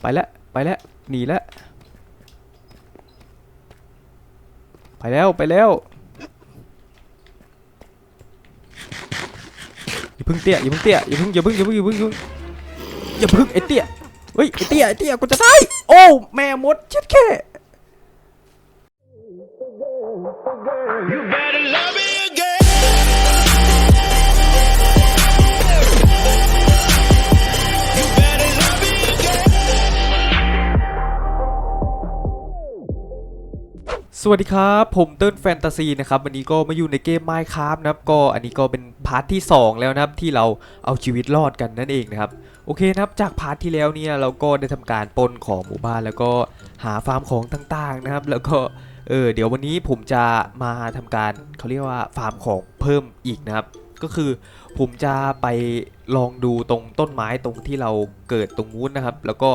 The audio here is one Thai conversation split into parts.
ไปแล้วไปแล้วหนีแล้วไปแล้วไปแล้วอย่าเพึ่งเตี้ยอย่าเพึ่งเตี้ยอย่าเพึ่งอย่าเพึ่งอย่าเพึ่งอย่าเพึ่งอย่าเพึ่งไอ้เตี้ยเฮ้ยไอ้เตี้ยไอ้เตี้ยกูจะตายโอ้แม่มดช็ดแค่ สวัสดีครับ ผมเติ้ลแฟนตาซีนะครับวันนี้ก็มาอยู่ในเกม Minecraft นะครับก็อันนี้ก็เป็นพาร์ทที่ 2 แล้วนะครับที่เราเอาชีวิตรอดกันนั่นเองนะครับโอเคนะครับจากพาร์ทที่แล้วเนี่ยเราก็ได้ทำการปนของหมู่บ้านแล้วก็หาฟาร์มของต่างๆนะครับ แล้วก็เออเดี๋ยววันนี้ผมจะมาทำการเขาเรียกว่าฟาร์มของเพิ่มอีกนะครับ ก็คือผมจะไปลองดูตรงต้นไม้ตรงที่เราเกิดตรงนู้นนะครับ แล้วก็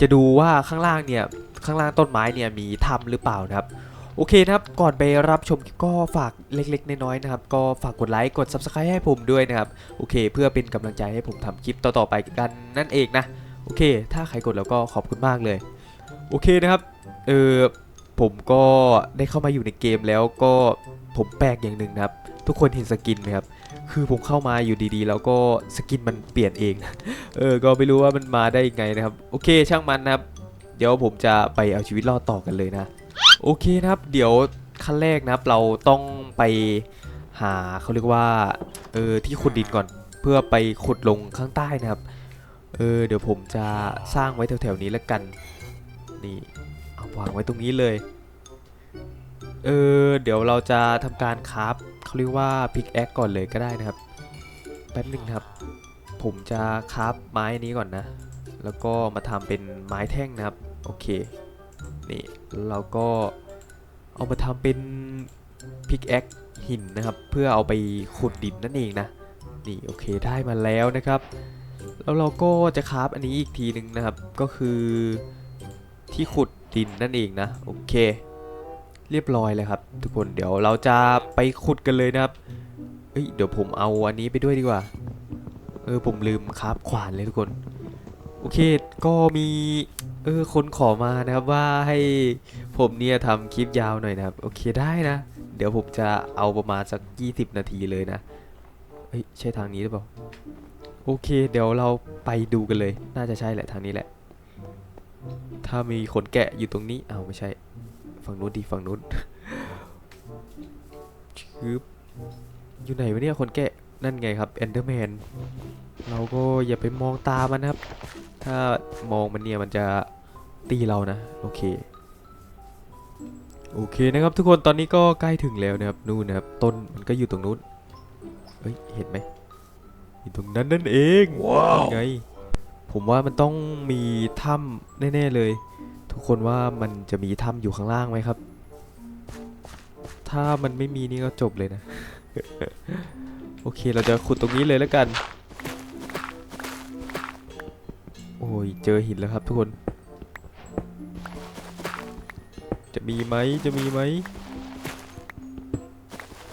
จะดูว่าข้างล่างเนี่ยข้างล่างต้นไม้เนี่ยมีถ้ำหรือเปล่านะครับ โอเคนะครับ ก่อนไปรับชมก็ฝากเล็กๆ น้อยๆนะครับ ก็ฝากกดไลค์กด Subscribe ให้ผมด้วยนะครับ โอเค เพื่อเป็นกำลังใจให้ผมทำคลิปต่อๆไปกันนั่นเองนะ โอเค ถ้าใครกดแล้วก็ขอบคุณมากเลย โอเคนะครับ เออผมก็ได้เข้ามาอยู่ในเกมแล้วก็ผมแปลกอย่างหนึ่งนะครับ ทุกคนเห็นสกินไหมครับ คือผมเข้ามาอยู่ดีๆ แล้วก็สกินมันเปลี่ยนเอง เออ ก็ไม่รู้ว่ามันมาได้ยังไงนะครับ โอเคช่างมันนะครับ เดี๋ยวผมจะไปเอาชีวิตรอดต่อกันเลยนะ โอเคนะครับ เดี๋ยวขั้นแรกนะครับเราต้องไปหาเขาเรียกว่าเออที่ขุดดินก่อน เพื่อไปขุดลงข้างใต้นะครับเออเดี๋ยวผมจะสร้างไว้แถวๆนี้แล้วกันนี่เอาวางไว้ตรงนี้เลยเออเดี๋ยวเราจะทำการคราฟเขาเรียกว่าพิกแอคก่อนเลยก็ได้นะครับแป๊บหนึงครับผมจะคราฟไม้นี้ก่อนนะ แล้วก็มาทำเป็นไม้แท่งนะครับ โอเค นี่เราก็เอามาทำเป็นพิกแอคหินนะครับ เพื่อเอาไปขุดดินนั่นเองนะ นี่โอเคได้มาแล้วนะครับ แล้วเราก็จะคราฟอันนี้อีกทีหนึ่งนะครับ ก็คือที่ขุดดินนั่นเองนะโอเค เรียบร้อยเลยครับ ทุกคนเดี๋ยวเราจะไปขุดกันเลยนะครับเอ้ยเดี๋ยวผมเอาอันนี้ไปด้วยดีกว่า เออผมลืมคราฟขวานเลยทุกคน โอเค ก็มีเออคนขอมานะครับว่าให้ผมเนี่ยทำคลิปยาวหน่อยนะครับ โอเคได้นะ เดี๋ยวผมจะเอาประมาณสัก 20 นาทีเลยนะเฮ้ยใช่ทางนี้หรือเปล่า โอเค เดี๋ยวเราไปดูกันเลย น่าจะใช่แหละทางนี้แหละ ถ้ามีขนแกะอยู่ตรงนี้อ้าวไม่ใช่ ฝั่งนู้นดีฝั่งนู้นชืบอยู่ไหนวะเนี่ยคนแกะนั่นไงครับเอนเดอร์แมน เราก็อย่าไปมองตามันนะครับ ถ้ามองมันเนี่ยมันจะตีเรานะ โอเค โอเคนะครับทุกคนตอนนี้ก็ใกล้ถึงแล้วนะครับ นู่นนะครับ ต้นมันก็อยู่ตรงนู้น เฮ้ย เห็นไหมอยู่ตรงนั้นนั่นเองว้าวไง ผมว่ามันต้องมีถ้ำแน่ๆเลย ทุกคนว่ามันจะมีถ้ำอยู่ข้างล่างไหมครับ ถ้ามันไม่มีนี่ก็จบเลยนะ โอเคเราจะขุดตรงนี้เลยแล้วกัน โอ้ย เจอหินแล้วครับทุกคน จะมีไหมจะมีไหม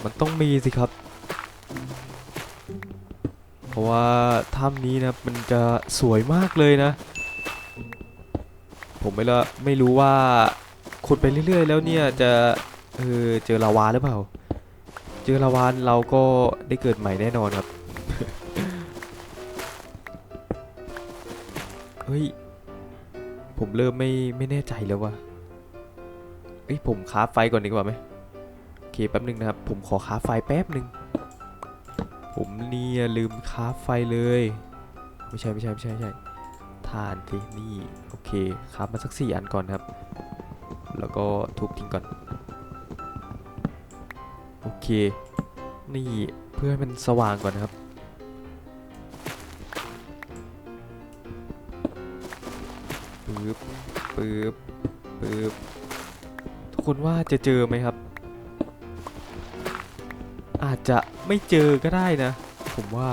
มันต้องมีสิครับ เพราะว่าถ้ำนี้นะมันจะสวยมากเลยนะ ผมไม่ละไม่รู้ว่าขุดไปเรื่อยๆ แล้วเนี่ยจะเออเจอลาวาหรือเปล่า เจอลาวาเราก็ได้เกิดใหม่แน่นอนครับ เริ่มไม่ไม่แน่ใจแล้วว่ะเอ้ยผมค้าไฟก่อนดีกว่าไหมโอเคแป๊บหนึงนะครับ ผมขอค้าไฟแป๊บหนึ่งผมเนี่ยลืมค้าไฟเลย ไม่ใช่ไม่ใช่ไม่ใช่ไม่ใช่ทานสินี่โอเคค้ามาสักสี่อันก่อนครับ แล้วก็ทุบทิ้งก่อน โอเค นี่เพื่อให้มันสว่างก่อนนะครับ ปึ๊บปึ๊บปึ๊บทุกคนว่าจะเจอไหมครับ อาจจะไม่เจอก็ได้นะ ผมว่า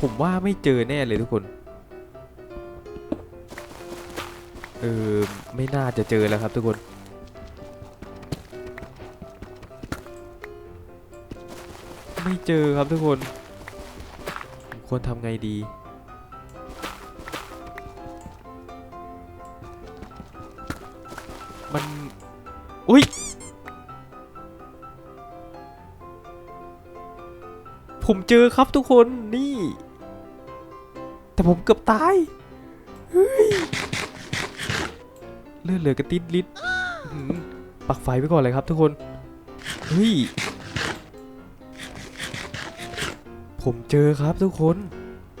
ผมว่าไม่เจอแน่เลยทุกคนเออไม่น่าจะเจอแล้วครับทุกคน ไม่เจอครับทุกคน ควรทำไงดี มัน อุ้ย ผมเจอครับทุกคนนี่ แต่ผมเกือบตายเฮ้ยเลือดเหลือกระติดลิดปักไฟไว้ก่อนเลยครับทุกคน เฮ้ย ผมเจอครับทุกคน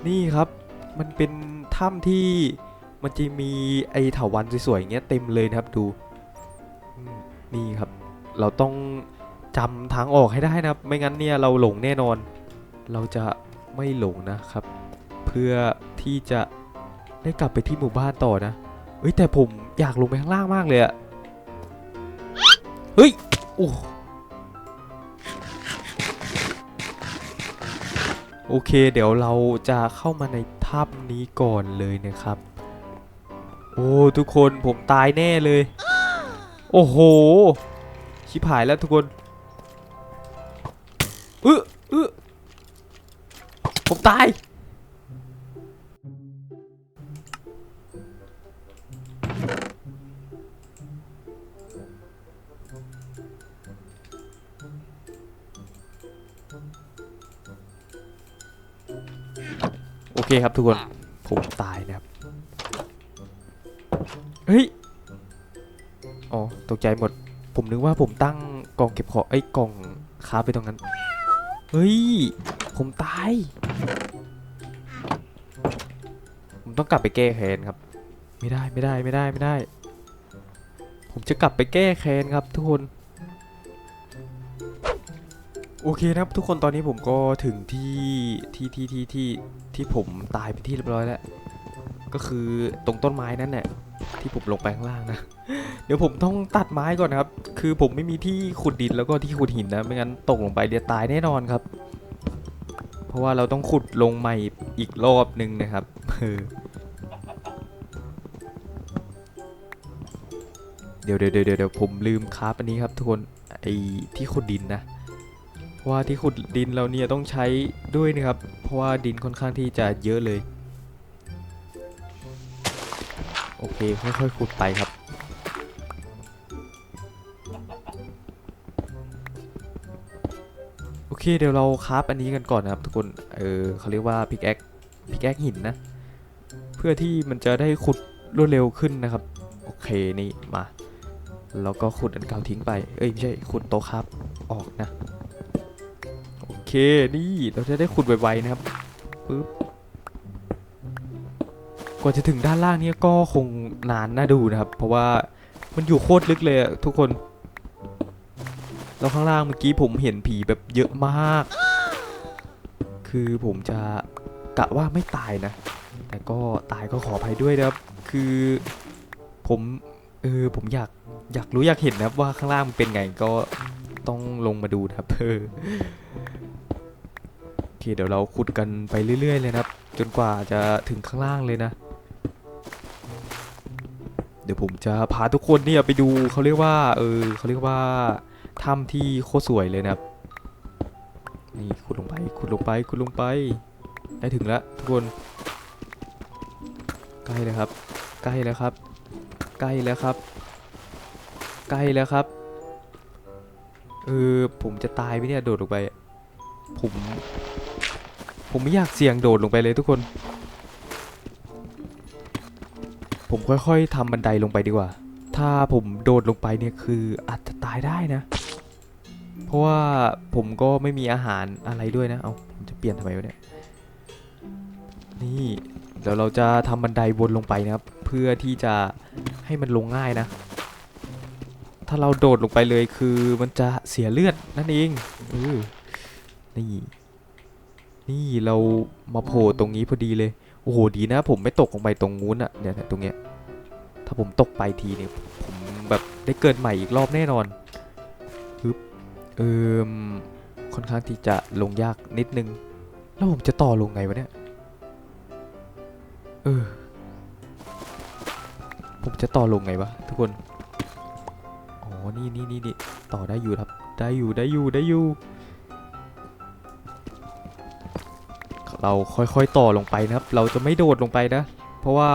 นี่ครับ มันเป็นถ้ำที่มันจะมีไอเถาวันสวยๆอย่างเงี้ยเต็มเลยนะครับดูนี่ครับ เราต้องจำทางออกให้ได้นะครับ ไม่งั้นเนี่ยเราหลงแน่นอน เราจะไม่หลงนะครับ เพื่อที่จะได้กลับไปที่หมู่บ้านต่อนะเฮ้ยแต่ผมอยากลงไปข้างล่างมากเลยอะเฮ้ยโอ้ โอเค เดี๋ยวเราจะเข้ามาในถ้ำนี้ก่อนเลยนะครับ โอ้ทุกคนผมตายแน่เลย โอ้โห ชิบหายแล้วทุกคนเออเออผมตาย คครับทุกคน ผมตายนะครับ เฮ้ย อ๋อ ตกใจหมด ผมนึกว่าผมตั้งกล่องเก็บของไอ้ยกล่องค้าไปตรงนั้น เฮ้ย ผมตาย ผมต้องกลับไปแก้แค้นครับ ไม่ได้ไม่ได้ไม่ได้ไม่ได้ ผมจะกลับไปแก้แค้นครับทุกคน โอเคนะครับทุกคนตอนนี้ผมก็ถึงที่ที่ที่ที่ที่ที่ผมตายเป็นที่เรียบร้อยแล้ว ก็คือตรงต้นไม้นั่นแหละที่ผมลงไปข้างล่างนะ เดี๋ยวผมต้องตัดไม้ก่อนนะครับ คือผมไม่มีที่ขุดดินแล้วก็ที่ขุดหินนะไม่งั้นตกลงไปเดี๋ยวตายแน่นอนครับ เพราะว่าเราต้องขุดลงใหม่อีกรอบหนึ่งนะครับเออเดี๋ยวเดี๋ยวเดี๋ยวเดี๋ยวผมลืมคราฟอันนี้ครับทุกคนไอ้ที่ขุดดินนะ ราะว่าที่ขุดดินเราเนี่ยต้องใช้ด้วยนะครับ เพราะว่าดินค่อนข้างที่จะเยอะเลย โอเคค่อยๆขุดไปครับโอเคเดี๋ยวเราคราฟอันนี้กันก่อนนะครับทุกคนเออเขาเรียกว่าพิกแอคพิกแอคหินนะ เพื่อที่มันจะได้ขุดรวดเร็วขึ้นนะครับโอเคนี่มาแล้วก็ขุดอันเก่าทิ้งไป เอ้ยไม่ใช่ขุดโต๊ะครับออกนะ เคนี่ เราจะได้ขุดไวๆนะครับปึ๊บกว่าจะถึงด้านล่างนี่ก็คงนานน่าดูนะครับ เพราะว่ามันอยู่โคตรลึกเลยทุกคน แล้วข้างล่างเมื่อกี้ผมเห็นผีแบบเยอะมาก คือผมจะกะว่าไม่ตายนะ แต่ก็ตายก็ขออภัยด้วยนะครับ คือผมเออผมอยากอยากรู้อยากเห็นนะครับว่าข้างล่างมันเป็นไงก็ต้องลงมาดูนะครับเออ เคเดี๋ยวเราขุดกันไปเรื่อย ๆ เลยนะครับ จนกว่าจะถึงข้างล่างเลยนะ เดี๋ยวผมจะพาทุกคนเนี่ยไปดูเขาเรียกว่า เออเขาเรียกว่าถ้ำที่โคตรสวยเลยนะครับ นี่ขุดลงไปขุดลงไปขุดลงไป ได้ถึงแล้วทุกคน ใกล้แล้วครับ ใกล้แล้วครับ ใกล้แล้วครับ ใกล้แล้วครับเออผมจะตายไหมเนี่ยโดดลงไป ผมไม่อยากเสี่ยงโดดลงไปเลยทุกคน ผมค่อยๆทำบันไดลงไปดีกว่า ถ้าผมโดดลงไปเนี่ยคืออาจจะตายได้นะ เพราะว่าผมก็ไม่มีอาหารอะไรด้วยนะ เอาผมจะเปลี่ยนทำไมวะเนี่ย นี่เดี๋ยวเราจะทำบันไดวนลงไปนะครับ เพื่อที่จะให้มันลงง่ายนะ ถ้าเราโดดลงไปเลยคือมันจะเสียเลือดนั่นเองออนี่ นี่เรามาโผล่ตรงนี้พอดีเลย โอ้โหดีนะ ผมไม่ตกลงไปตรงนู้นอะเนี่ยเนี่ยตรงเนี้ย ถ้าผมตกไปทีเนี่ยผมแบบได้เกิดใหม่อีกรอบแน่นอนปึ๊บเอิมค่อนข้างที่จะลงยากนิดนึง แล้วผมจะต่อลงไงวะเนี่ย เออ ผมจะต่อลงไงวะทุกคน อ๋อ นี่นี่นี่นี่ต่อได้อยู่ครับ ได้อยู่ ได้อยู่ ได้อยู่ เราค่อยๆต่อลงไปนะครับ เราจะไม่โดดลงไปนะ เพราะว่า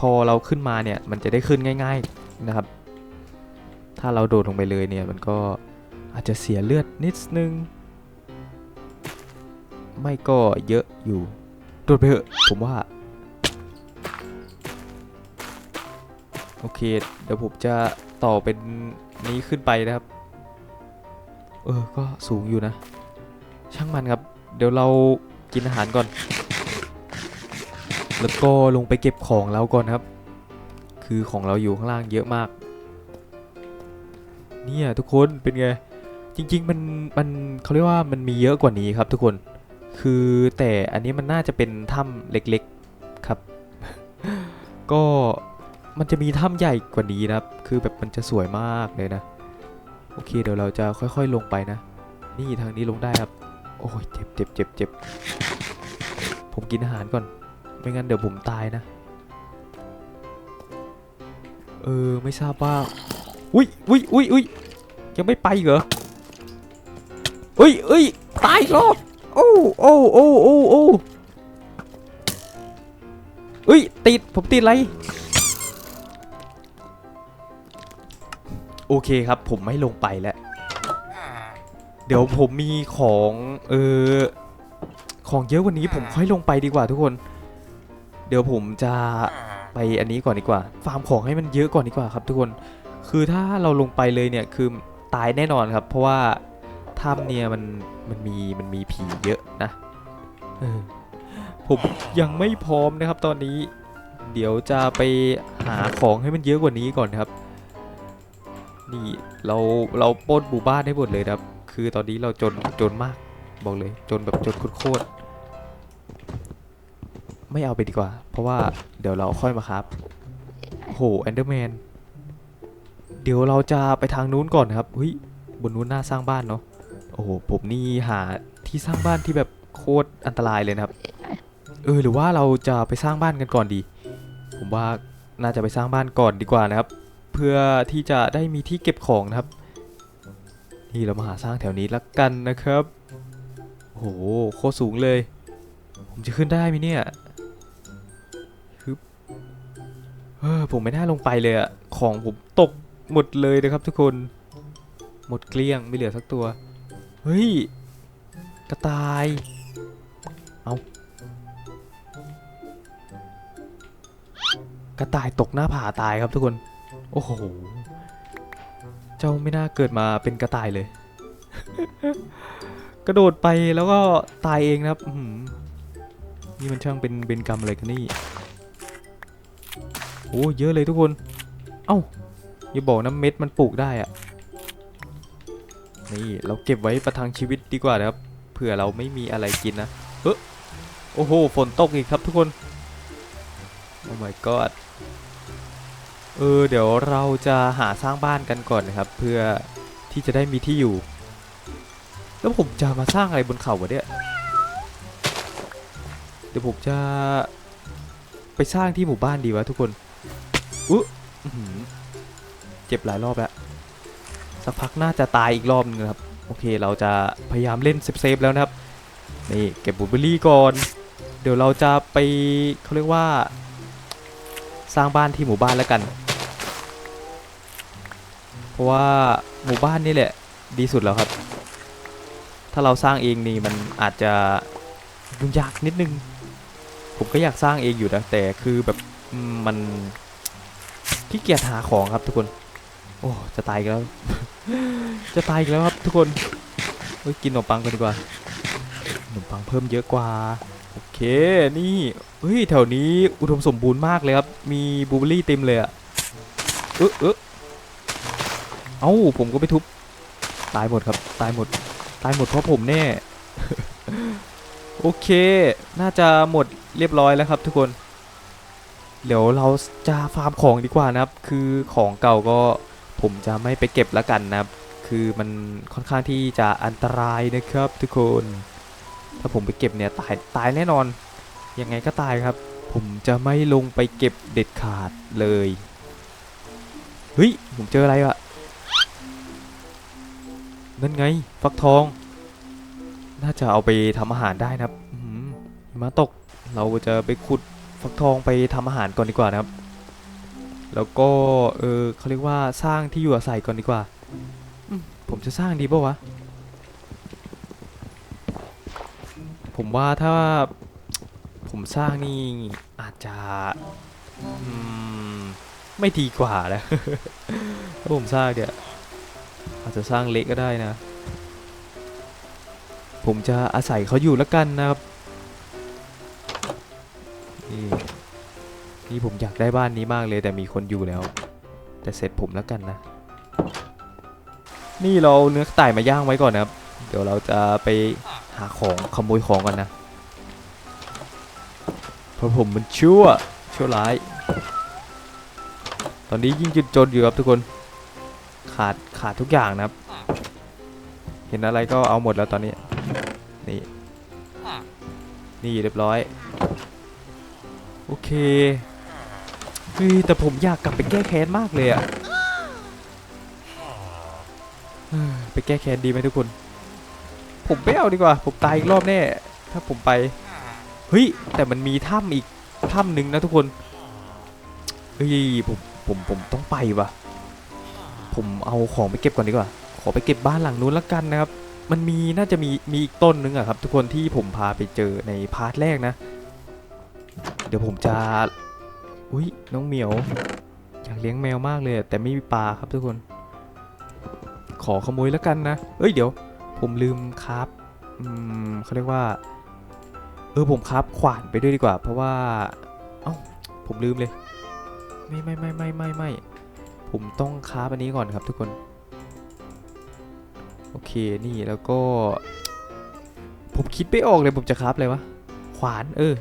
พอเราขึ้นมาเนี่ยมันจะได้ขึ้นง่าย ๆนะครับ ถ้าเราโดดลงไปเลยเนี่ยมันก็อาจจะเสียเลือดนิดนึง ไม่ก็เยอะอยู่ โดดไปเถอะผมว่า โอเค เดี๋ยวผมจะต่อเป็นนี้ขึ้นไปนะครับ เออ ก็สูงอยู่นะ ช่างมันครับ เดี๋ยวเรา กินอาหารก่อน แล้วก็ลงไปเก็บของเราก่อนครับ คือของเราอยู่ข้างล่างเยอะมาก เนี่ยทุกคนเป็นไง จริง ๆ มันมันเขาเรียกว่ามันมีเยอะกว่านี้ครับทุกคน คือแต่อันนี้มันน่าจะเป็นถ้ำเล็กๆครับ ก็มันจะมีถ้ำใหญ่กว่านี้นะครับ คือแบบมันจะสวยมากเลยนะ โอเคเดี๋ยวเราจะค่อยๆลงไปนะ นี่ทางนี้ลงได้ครับ โอ้ยเจ็บเจ็บเจ็บเจ็บผมกินอาหารก่อน ไม่งั้นเดี๋ยวผมตายนะ เออ ไม่ทราบว่า อุ้ยอุ้ยอุ้ยอุ้ยยังไม่ไปเหรออุ้ยอุ้ยตายรอบโอ้โอ้โอ้โอ้โอ้เอ้ย ติด ผมติดอะไร โอเคครับ ผมไม่ลงไปแล้ว เดี๋ยวผมมีของเออของเยอะกว่านี้ผมค่อยลงไปดีกว่าทุกคน เดี๋ยวผมจะไปอันนี้ก่อนดีกว่า ฟาร์มของให้มันเยอะก่อนดีกว่าครับทุกคน คือถ้าเราลงไปเลยเนี่ยคือตายแน่นอนครับ เพราะว่าถ้ำเนี่ยมันมันมีมันมีผีเยอะนะเออผมยังไม่พร้อมนะครับตอนนี้ เดี๋ยวจะไปหาของให้มันเยอะกว่านี้ก่อนครับ นี่เราเราปล้นหมู่บ้านให้หมดเลยนะครับ คือตอนนี้เราจนจนมาก บอกเลยจนแบบจนโคตรไม่เอาไปดีกว่า เพราะว่าเดี๋ยวเราค่อยมาครับโอ้โหแอนเดอร์แมนเดี๋ยวเราจะไปทางนู้นก่อนครับเฮ้ยบนนู้นน่าสร้างบ้านเนาะโอ้โหผมนี่หาที่สร้างบ้านที่แบบโคตรอันตรายเลยนะครับ เออหรือว่าเราจะไปสร้างบ้านกันก่อนดี ผมว่าน่าจะไปสร้างบ้านก่อนดีกว่านะครับ เพื่อที่จะได้มีที่เก็บของนะครับ นี่เรามาหาสร้างแถวนี้ละกันนะครับโอ้โหโคตรสูงเลย ผมจะขึ้นได้ไหมเนี่ยฮึบเออผมไม่น่าลงไปเลยอะของผมตกหมดเลยนะครับทุกคน หมดเกลี้ยงไม่เหลือสักตัว เฮ้ย กระต่าย เอากระต่ายตกหน้าผาตายครับทุกคน โอ้โห เจ้าไม่น่าเกิดมาเป็นกระต่ายเลย กระโดดไปแล้วก็ตายเองนะครับนี่มันช่างเป็นเบนกรรมอะไรกันนี่โอ้เยอะเลยทุกคน เอ้าอย่าบอกนะเม็ดมันปลูกได้อะนี่เราเก็บไว้ประทังชีวิตดีกว่านะครับเผื่อเราไม่มีอะไรกินนะเออโอ้โหฝนตกอีกครับทุกคน โอ้ my god เออเดี๋ยวเราจะหาสร้างบ้านกันก่อนนะครับ เพื่อที่จะได้มีที่อยู่ แล้วผมจะมาสร้างอะไรบนเขาวะเนี่ยเดี๋ยวผมจะไปสร้างที่หมู่บ้านดีวะทุกคนอุ้หือเจ็บหลายรอบแล้วสักพักน่าจะตายอีกรอบนึงครับโอเคเราจะพยายามเล่นเซฟๆแล้วนะครับนี่เก็บบูเบอรี่ก่อน เดี๋ยวเราจะไปเขาเรียกว่า สร้างบ้านที่หมู่บ้านแล้วกัน เพราะว่าหมู่บ้านนี่แหละดีสุดแล้วครับ ถ้าเราสร้างเองนี่มันอาจจะยุ่งยากนิดนึง ผมก็อยากสร้างเองอยู่นะแต่คือแบบมันขี้เกียจหาของครับทุกคน โอ้จะตายอีกแล้ว จะตายอีกแล้วครับทุกคนเฮ้ยกินขนมปังกันดีกว่าขนมปังเพิ่มเยอะกว่าโอเคนี่เฮ้ยแถวนี้อุดมสมบูรณ์มากเลยครับ มีบลูเบอร์รี่เต็มเลยอะเออเออ เอ้าผมก็ไปทุบ ตายหมดครับ ตายหมด ตายหมดเพราะผมแน่ โอเค น่าจะหมดเรียบร้อยแล้วครับทุกคน เดี๋ยวเราจะฟาร์มของดีกว่านะครับ คือของเก่าก็ผมจะไม่ไปเก็บแล้วกันนะครับ คือมันค่อนข้างที่จะอันตรายนะครับทุกคน ถ้าผมไปเก็บเนี่ยตายตายแน่นอน ยังไงก็ตายครับ ผมจะไม่ลงไปเก็บเด็ดขาดเลย เฮ้ย ผมเจออะไรอะ นั่นไง ฟักทอง น่าจะเอาไปทำอาหารได้นะครับหิมาตก เราจะไปขุดฟักทองไปทำอาหารก่อนดีกว่านะครับ แล้วก็ เออเขาเรียกว่าสร้างที่อยู่อาศัยก่อนดีกว่า ผมจะสร้างดีป่าวะ ผมว่าถ้าผมสร้างนี่อาจจะไม่ดีกว่านะถ้าผมสร้างเนี่ย อาจจะสร้างเละก็ได้นะ ผมจะอาศัยเขาอยู่แล้วกันนะครับ นี่นี่ผมอยากได้บ้านนี้มากเลยแต่มีคนอยู่แล้ว แต่เสร็จผมแล้วกันนะ นี่เราเนื้อกระต่ายมาย่างไว้ก่อนนะครับ เดี๋ยวเราจะไปหาของขโมยของกันนะเพราะผมมันชั่วชั่วร้าย ตอนนี้ยิ่งจนจนอยู่ครับทุกคน ขาดขาดทุกอย่างนะครับ เห็นอะไรก็เอาหมดแล้วตอนนี้ นี่ นี่เรียบร้อย โอเคเฮ้ยแต่ผมอยากกลับไปแก้แค้นมากเลยอะไปแก้แค้นดีไหมทุกคน ผมไม่เอาดีกว่า ผมตายอีกรอบแน่ ถ้าผมไป เฮ้ย แต่มันมีถ้ำอีกถ้ำหนึ่งนะทุกคน เฮ้ยผมผมผมต้องไปว่ะ ผมเอาของไปเก็บก่อนดีกว่า ขอไปเก็บบ้านหลังนู้นละกันนะครับ มันมีน่าจะมีมีอีกต้นนึงอะครับ ทุกคนที่ผมพาไปเจอในพาร์ทแรกนะ เดี๋ยวผมจะ อุ้ยน้องเหมียว อยากเลี้ยงแมวมากเลย แต่ไม่มีปลาครับทุกคน ขอขโมยแล้วกันนะเอ้ยเดี๋ยว ผมลืมครับอืมเขาเรียกว่า เออผมครับขวานไปด้วยดีกว่า เพราะว่า เอ้าผมลืมเลย ไม่ไม่ไม่ไม่ไม่ไม่ ผมต้องคราฟอันนี้ก่อนครับทุกคน โอเคนี่แล้วก็ ผมคิดไม่ออกเลยผมจะคราอะไรวะ ขวานเออ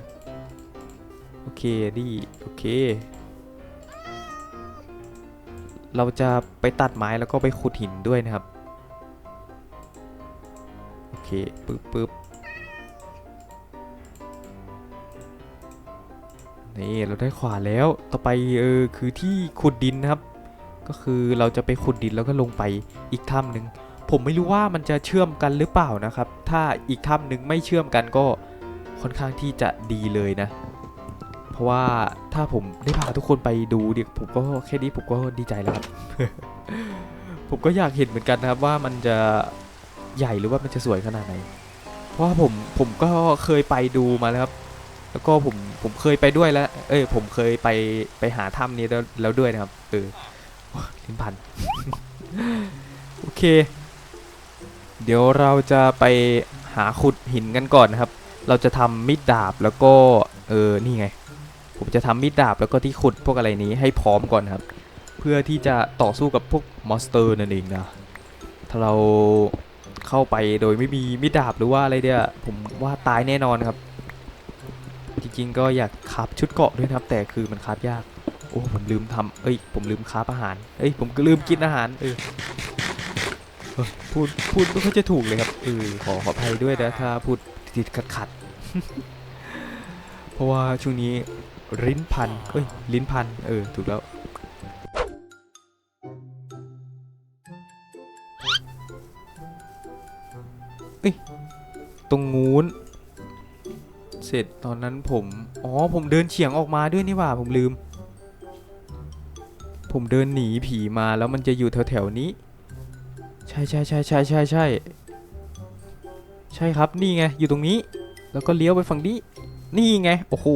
โอเคนี่โอเค เราจะไปตัดไม้แล้วก็ไปขุดหินด้วยนะครับ โอเคปึ๊บปึ๊บนี่เราได้ขวานแล้วต่อไปเออคือที่ขุดดินนะครับ ก็คือเราจะไปขุดดินแล้วก็ลงไปอีกถ้ำหนึ่งผมไม่รู้ว่ามันจะเชื่อมกันหรือเปล่านะครับ ถ้าอีกถ้ำหนึ่งไม่เชื่อมกันก็ค่อนข้างที่จะดีเลยนะ เพราะว่าถ้าผมได้พาทุกคนไปดูเดี๋ยวผมก็แค่นี้ผมก็ดีใจแล้วครับ ผมก็อยากเห็นเหมือนกันนะครับว่ามันจะใหญ่หรือว่ามันจะสวยขนาดไหน เพราะว่าผมผมก็เคยไปดูมาแล้วครับ แล้วก็ผมผมเคยไปด้วยแล้ว เอ้ยผมเคยไปไปหาถ้ำนี้แล้วแล้วด้วยนะครับ เออ ลิ้นพัน โอเค เดี๋ยวเราจะไปหาขุดหินกันก่อนนะครับ เราจะทำมีดดาบแล้วก็ เออ นี่ไง ผมจะทำมีดดาบแล้วก็ที่ขุดพวกอะไรนี้ให้พร้อมก่อนครับ เพื่อที่จะต่อสู้กับพวกมอนสเตอร์นั่นเองนะ ถ้าเราเข้าไปโดยไม่มีมีดดาบหรือว่าอะไรเนี่ยผมว่าตายแน่นอนครับ จริงๆก็อยากคราฟชุดเกาะด้วยนะครับ แต่คือมันคราฟยาก อ้ผมลืมทำเอ้ย ผมลืมคราอาหาร เอ้ย ผมก็ลืมกินอาหารเออพูด พูดไม่ค่อยจะถูกเลยครับ เออ ขอขออภัยด้วยนะถ้าพูดติดขัดขัด เพราะว่าช่วงนี้ลิ้นพัน เอ้ย ลิ้นพัน เออ ถูกแล้ว เอ้ย ตรงงูนเสร็จตอนนั้นผม อ๋อ ผมเดินเฉียงออกมาด้วยนี่ว่า ผมลืม ผมเดินหนีผีมาแล้วมันจะอยู่แถวๆนี้ ใช่ใช่ใช่ใช่ใช่ใช่ใช่ครับนี่ไงอยู่ตรงนี้ แล้วก็เลี้ยวไปฝั่งนี้ นี่ไงโอ้โห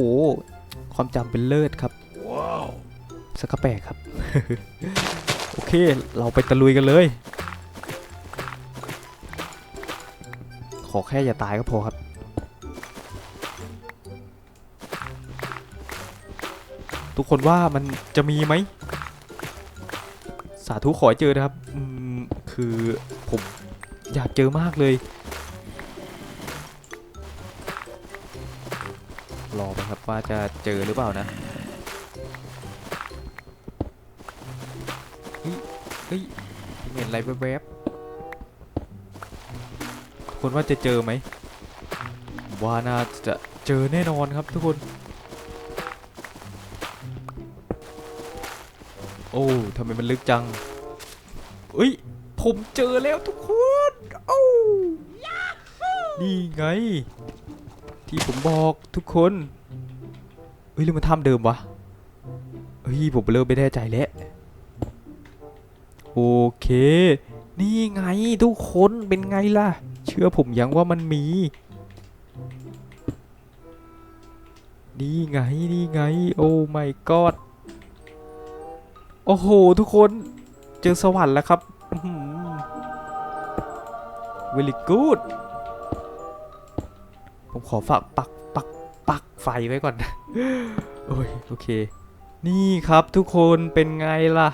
ความจำเป็นเลิศครับว้าวสกแปลกครับ โอเค เราไปตะลุยกันเลย ขอแค่อย่าตายก็พอครับ ทุกคนว่ามันจะมีไหมาธุขอให้เจอนะครับคือผมอยากเจอมากเลย รอไปครับว่าจะเจอหรือเปล่านะเฮ้ยเห็นอะไรแวบๆทุกคนว่าจะเจอไหมว่าน่าจะเจอแน่นอนครับทุกคน โอ้ทำไมมันลึกจังเอ้ย ผมเจอแล้วทุกคน โอ้นี่ไง ที่ผมบอกทุกคนเฮ้ยหรือมันทำเดิมวะเฮ้ยผมเริ่มไม่แน่ใจแล้ว โอเค นี่ไงทุกคนเป็นไงล่ะ เชื่อผมยังว่ามันมี นี่ไง นี่ไง โอ้ my god โอ้โห ทุกคนเจอสวรรค์แล้วครับอื้อหือ very good ผมขอฝากปักปักปักไฟไว้ก่อน โอ้ย โอเค นี่ครับทุกคนเป็นไงล่ะ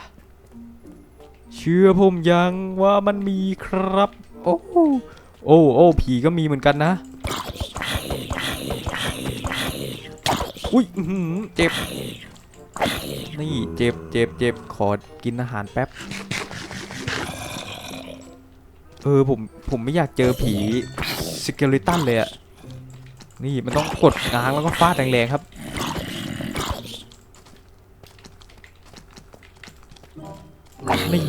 เชื่อผมยังว่ามันมีครับ โอ้โอ้โอ้ผีก็มีเหมือนกันนะ อุ้ยเจ็บ นี่เจ็บเจ็บเจ็บขอกินอาหารแป๊บ เออผมผมไม่อยากเจอผีสเกลิตันเลยอะนี่มันต้องกดง้างแล้วก็ฟาดแรงๆครับ นี่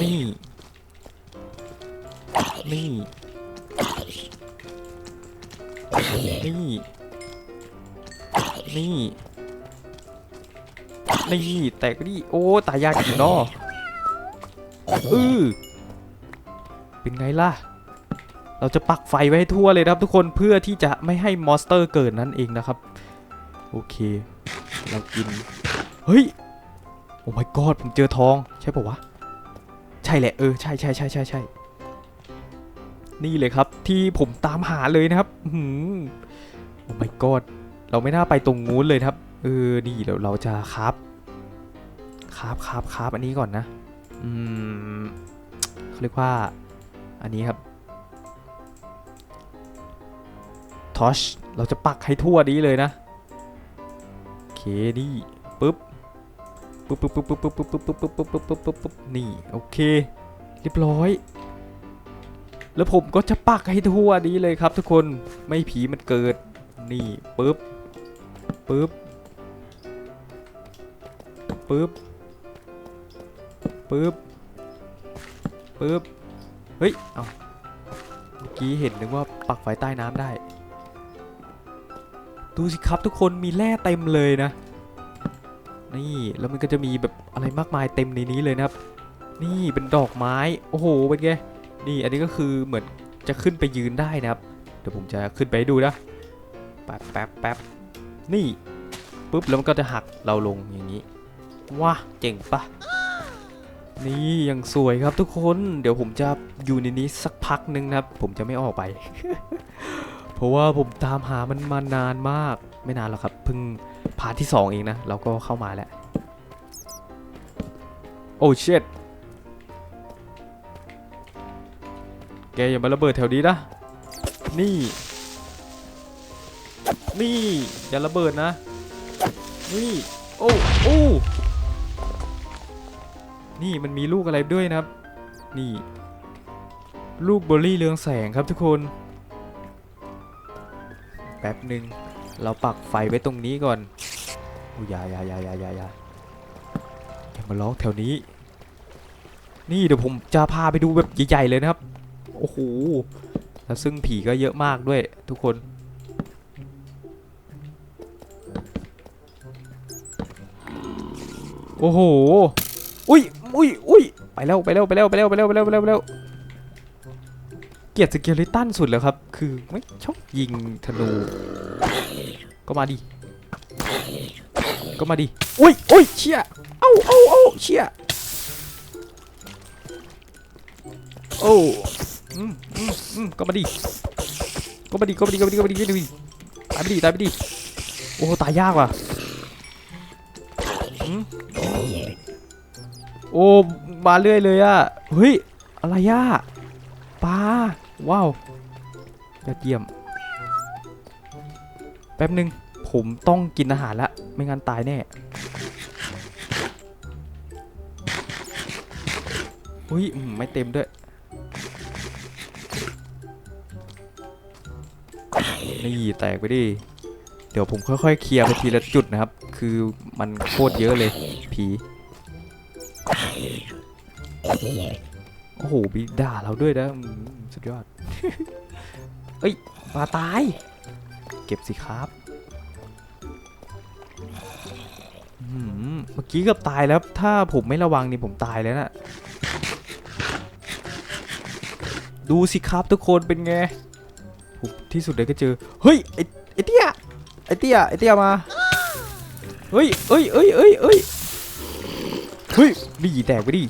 นี่ นี่ นี่ นี่ นี่แตกไปดิโอ้ตายยากจริงเนาะอือเป็นไงล่ะ เราจะปักไฟไว้ให้ทั่วเลยนะครับทุกคนเพื่อที่จะไม่ให้มอนสเตอร์เกิดนั่นเองนะครับ โอเค เรากิน เฮ้ย โอ้ my god ผมเจอทองใช่ปะวะ ใช่แหละเออใช่ใช่ใช่ใช่ใช่นี่เลยครับที่ผมตามหาเลยนะครับอื้อหือโอ้ my god เราไม่น่าไปตรงงู้นเลยนะครับ เออนี่เดี๋ยวเราจะครับ ครับครับครับอันนี้ก่อนนะ อืมเขาเรียกว่า อันนี้ครับทอชเราจะปักให้ทั่วนี้เลยนะโอเคนี่ปึ๊บปุ๊บปุ๊บปุ๊บปุ๊บปุ๊บปุ๊บปุ๊บปุ๊บปุ๊บปุ๊บปุ๊บปุ๊บปุ๊บนี่โอเค เรียบร้อย แล้วผมก็จะปักให้ทั่วนี้เลยครับ ทุกคนไม่ผีมันเกิดนี่ปุ๊บปุ๊บปุ๊บ ปุ๊บปุ๊บเฮ้ย เอาเมื่อกี้เห็นนึกว่าปักไฟใต้น้ำได้ ดูสิครับทุกคนมีแร่เต็มเลยนะ นี่แล้วมันก็จะมีแบบอะไรมากมายเต็มในนี้เลยนะครับ นี่เป็นดอกไม้ โอ้โห เป็นไง นี่อันนี้ก็คือเหมือนจะขึ้นไปยืนได้นะครับ เดี๋ยวผมจะขึ้นไปดูนะ แป๊บแป๊บแป๊บนี่ปุ๊บแล้วมันก็จะหักเราลงอย่างนี้ ว้าเจ๋งปะ นี่ยังสวยครับทุกคน เดี๋ยวผมจะอยู่ในนี้สักพักหนึงนะครับ ผมจะไม่ออกไป เพราะว่าผมตามหามันมานานมาก ไม่นานหรอกครับ เพิ่งพาร์ทที่ 2 เองนะเราก็เข้ามาแล้ว โอ้เชิดแกอย่ามาระเบิดแถวนี้นะ นี่ นี่ อย่าระเบิดนะ นี่ โอ้ โอ้ นี่มันมีลูกอะไรด้วยนะครับ นี่ ลูกเบอร์รี่เรืองแสงครับทุกคน แป๊บหนึ่งเราปักไฟไว้ตรงนี้ก่อนอุยยายายายายายาอย่ามาล็อกแถวนี้ นี่เดี๋ยวผมจะพาไปดูแบบใหญ่ๆเลยนะครับ โอ้โห แล้วซึ่งผีก็เยอะมากด้วยทุกคนโอ้โห อุ้ย อุ้ยอุ้ยไปแล้วไปแล้วไปแล้วไปแล้วไปแล้วไปแล้วไปแล้วไปแล้วเกียดสเกลิตันสุดแล้วครับ คือไม่ชอบยิงธนูก็มาดิก็มาดิอุ้ยอุ้ยเชี่ยเอ้าเอ้าเอ้าเชี่ยโอ้อืมอืมอืมก็มาดิก็มาดิก็มาดิก็มาดิก็มาดิก็มาดิตายไปดิตายไปดิโอ้ตายยากว่ะ โอ้มาเรื่อยเลยอะเฮ้ยอะไรอะปลาว้าวยอดเยี่ยม แป๊บหนึ่งผมต้องกินอาหารละไม่งั้นตายแน่อุ้ยอืมไม่เต็มด้วย นี่แตกไปดิ เดี๋ยวผมค่อยๆเคลียร์ไปทีละจุดนะครับ คือมันโคตรเยอะเลยผี โอ้โหมีด่าเราด้วยนะสุดยอด เอ้ยปลาตาย เก็บสิครับอืมเมื่อกี้เกือบตายแล้วถ้าผมไม่ระวังนี่ผมตายแล้วนะ่ะดูสิครับทุกคนเป็นไงผมที่สุดเลยก็เจอ เฮ้ยไอไอเตี้ยไอเตี้ยไอเตี้ยมา เฮ้ยเอ้ยเอ้ยเอ้ยเอ้ยเฮ้ยดีแตกไปดิ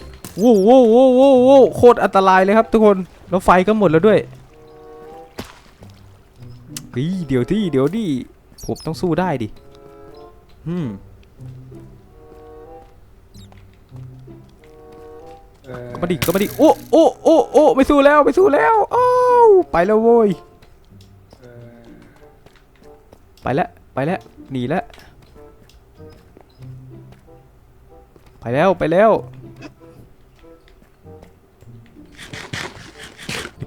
ว้วโว้วโว้วโว้วโว้วโคตรอันตรายเลยครับทุกคนแล้วไฟก็หมดแล้วด้วยเฮ้ยเดี๋ยวที่เดี๋ยวดิผมต้องสู้ได้ดิอืมก็มาดิก็มาดิโอ้โอ้โอ้โอ้ไม่สู้แล้วไม่สู้แล้วโอ้าวไปแล้วโว้ยไปแล้วไปแล้วหนีแล้วไปแล้วไปแล้ว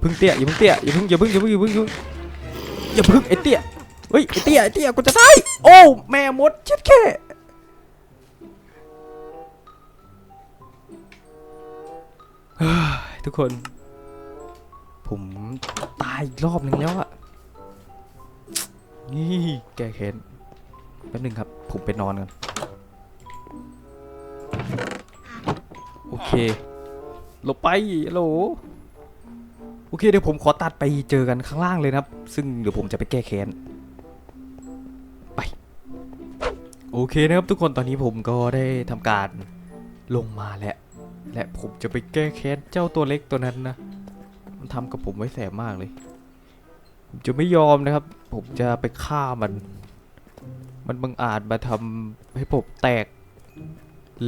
พึ่งเตี้ยอย่าพึ่งเตี้ยอย่าพึ่งอย่าพึ่งอย่าพึ่งอย่าพึ่งอย่าพึ่งไอเตี้ยเฮ้ยไอเตี้ยไอเตี้ยกูจะตายโอ้แม่มดช็ดแค่ทุกคน ผมตายอีกรอบหนึ่งแล้วอะนี่แก้แค้นแป๊บนึงครับ ผมไปนอนกันโอเคหลบไปฮัลโหล โอเคเดี๋ยวผมขอตัดไปเจอกันข้างล่างเลยนะครับ ซึ่งเดี๋ยวผมจะไปแก้แค้นไป โอเคนะครับทุกคนตอนนี้ผมก็ได้ทำการลงมาแล้ว และผมจะไปแก้แค้นเจ้าตัวเล็กตัวนั้นนะมันทำกับผมไว้แสบมากเลยผมจะไม่ยอมนะครับ ผมจะไปฆ่ามัน มันบังอาจมาทำให้ผมแตก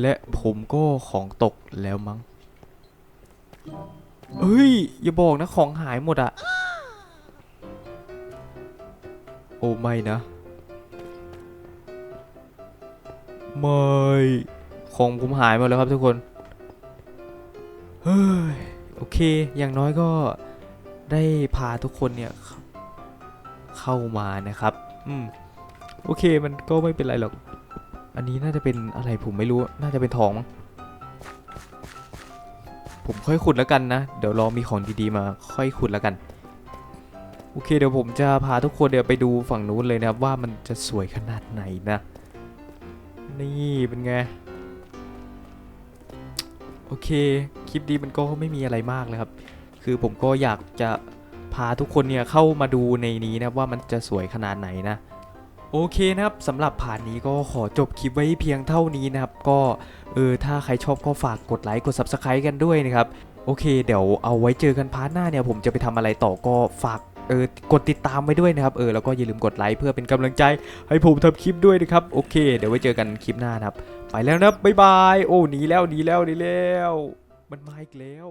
และผมก็ของตกแล้วมั้ง เฮ้ย อย่าบอกนะของหายหมดอะโอ้ไม่นะ ไม่ ของผมหายหมดแล้วครับทุกคน เฮ้ย โอเค อย่างน้อยก็ได้พาทุกคนเนี่ย เข้ามานะครับ อืม โอเคมันก็ไม่เป็นไรหรอก อันนี้น่าจะเป็นอะไรผมไม่รู้ น่าจะเป็นทองมั้ง ผมค่อยขุดแล้วกันนะ เดี๋ยวรอมีของดีๆมาค่อยขุดแล้วกัน โอเคเดี๋ยวผมจะพาทุกคนเดี๋ยวไปดูฝั่งนู้นเลยนะครับว่ามันจะสวยขนาดไหนนะ นี่เป็นไง โอเค คลิปนี้มันก็ไม่มีอะไรมากเลยครับ คือผมก็อยากจะพาทุกคนเนี่ยเข้ามาดูในนี้นะว่ามันจะสวยขนาดไหนนะ โอเคนะครับสำหรับผ่านนี้ก็ขอจบคลิปไว้เพียงเท่านี้นะครับ ก็เออถ้าใครชอบก็ฝากกดไลค์กด Subscribe กันด้วยนะครับ โอเค เดี๋ยวเอาไว้เจอกันพาร์ทหน้าเนี่ย ผมจะไปทำอะไรต่อก็ฝากเออกดติดตามไว้ด้วยนะครับเออแล้วก็อย่าลืมกดไลค์เพื่อเป็นกำลังใจให้ผมทำคลิปด้วยนะครับโอเค เดี๋ยวไว้เจอกันคลิปหน้านะครับ ไปแล้วนะบ๊ายบายโอ้หนีแล้วหนีแล้วหนีแล้ว มันมาอีกแล้ว